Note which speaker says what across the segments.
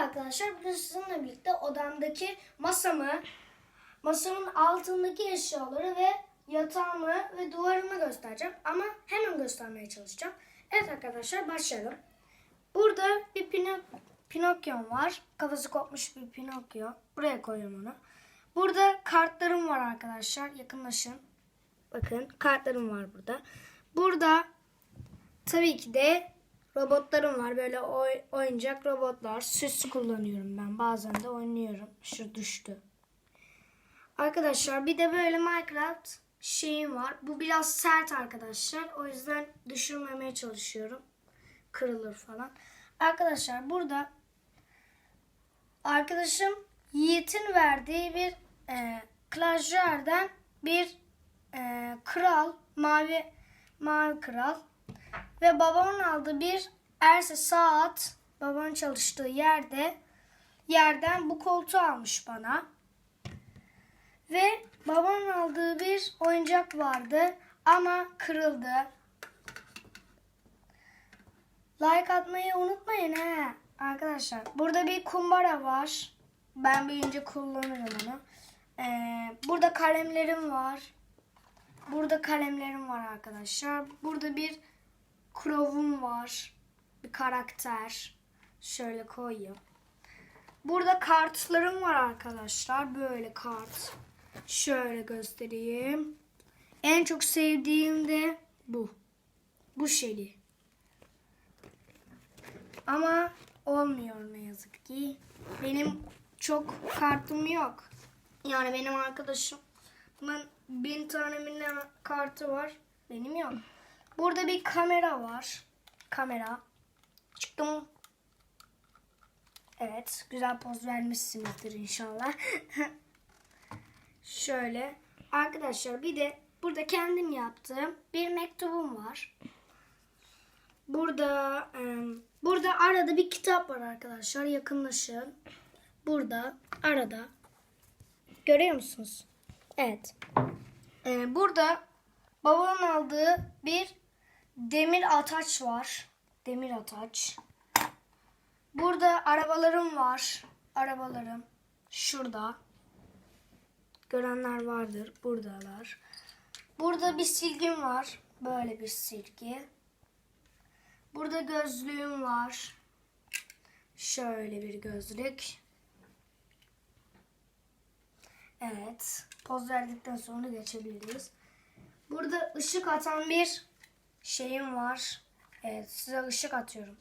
Speaker 1: arkadaşlar bugün sizinle birlikte odamdaki masamı, masamın altındaki eşyaları ve yatağımı ve duvarımı göstereceğim. Ama hemen göstermeye çalışacağım. Evet arkadaşlar başlayalım. Burada bir Pino Pinokyo'm var. Kafası kopmuş bir Pinokyo. Buraya koyuyorum onu. Burada kartlarım var arkadaşlar. Yakınlaşın. Bakın kartlarım var burada. Burada tabii ki de robotlarım var. Böyle oy- oyuncak robotlar. Süs kullanıyorum ben. Bazen de oynuyorum. Şu düştü. Arkadaşlar bir de böyle Minecraft şeyim var. Bu biraz sert arkadaşlar. O yüzden düşürmemeye çalışıyorum. Kırılır falan. Arkadaşlar burada arkadaşım Yiğit'in verdiği bir e, Clash bir e, kral, mavi mavi kral ve babamın aldığı bir Erse saat babamın çalıştığı yerde yerden bu koltuğu almış bana. Ve babamın aldığı bir oyuncak vardı ama kırıldı. Like atmayı unutmayın he arkadaşlar. Burada bir kumbara var. Ben büyüyünce kullanırım onu. Ee, burada kalemlerim var. Burada kalemlerim var arkadaşlar. Burada bir Crow'um var. Bir karakter. Şöyle koyayım. Burada kartlarım var arkadaşlar. Böyle kart. Şöyle göstereyim. En çok sevdiğim de bu. Bu şeli. Ama olmuyor ne yazık ki. Benim çok kartım yok. Yani benim arkadaşımın bin tane kartı var. Benim yok. Burada bir kamera var. Kamera. Çıktım. Evet. Güzel poz vermişsinizdir inşallah. Şöyle. Arkadaşlar bir de burada kendim yaptığım bir mektubum var. Burada burada arada bir kitap var arkadaşlar. Yakınlaşın. Burada arada. Görüyor musunuz? Evet. Burada babamın aldığı bir demir ataç var. Demir ataç. Burada arabalarım var. Arabalarım şurada. Görenler vardır. Buradalar. Burada bir silgim var. Böyle bir silgi. Burada gözlüğüm var. Şöyle bir gözlük. Evet. Poz verdikten sonra geçebiliriz. Burada ışık atan bir şeyim var. Evet size ışık atıyorum.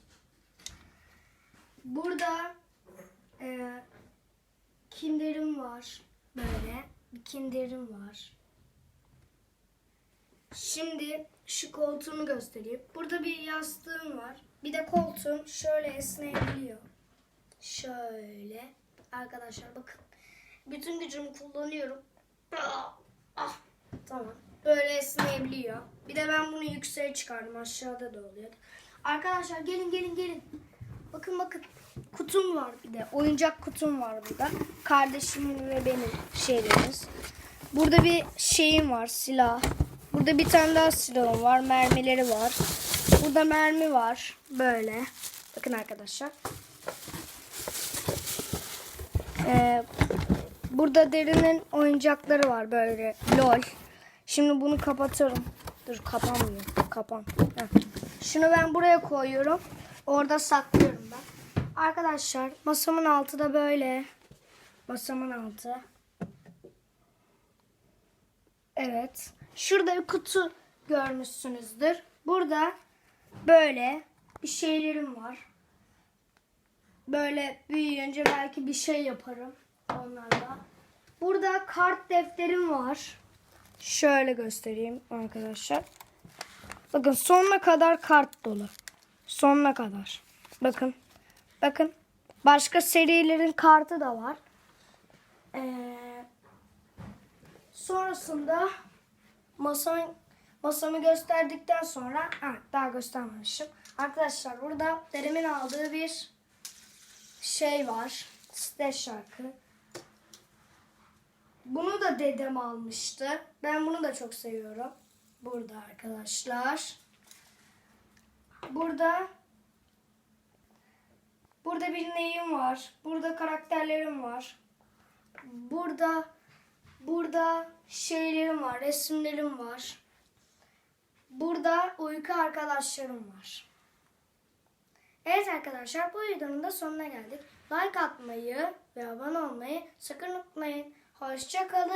Speaker 1: Burada e, kinderim var. Böyle bir kinderim var. Şimdi şu koltuğumu göstereyim. Burada bir yastığım var. Bir de koltuğum şöyle esneyebiliyor. Şöyle. Arkadaşlar bakın. Bütün gücümü kullanıyorum. Ah. Tamam. Böyle esneyebiliyor. Bir de ben bunu yükseğe çıkardım. Aşağıda da oluyor. Arkadaşlar gelin gelin gelin. Bakın bakın. Kutum var bir de. Oyuncak kutum var burada. Kardeşimin ve benim şeylerimiz. Burada bir şeyim var. Silah. Burada bir tane daha silahım var. Mermileri var. Burada mermi var. Böyle. Bakın arkadaşlar. Ee, burada derinin oyuncakları var böyle. Lol. Şimdi bunu kapatıyorum. Dur kapanmıyor. Kapan. Şunu ben buraya koyuyorum. Orada saklıyorum ben. Arkadaşlar masamın altı da böyle. Masamın altı. Evet. Şurada bir kutu görmüşsünüzdür. Burada böyle bir şeylerim var. Böyle büyüyünce belki bir şey yaparım onlarla. Burada kart defterim var. Şöyle göstereyim arkadaşlar. Bakın sonuna kadar kart dolu. Sonuna kadar. Bakın. Bakın. Başka serilerin kartı da var. Ee, sonrasında masamı, masamı gösterdikten sonra ha, daha göstermemişim. Arkadaşlar burada derimin aldığı bir şey var. Site şarkı. Bunu da dedem almıştı. Ben bunu da çok seviyorum. Burada arkadaşlar. Burada Burada bir neyim var. Burada karakterlerim var. Burada burada şeylerim var, resimlerim var. Burada uyku arkadaşlarım var. Evet arkadaşlar bu videonun da sonuna geldik. Like atmayı ve abone olmayı sakın unutmayın. Hoşçakalın.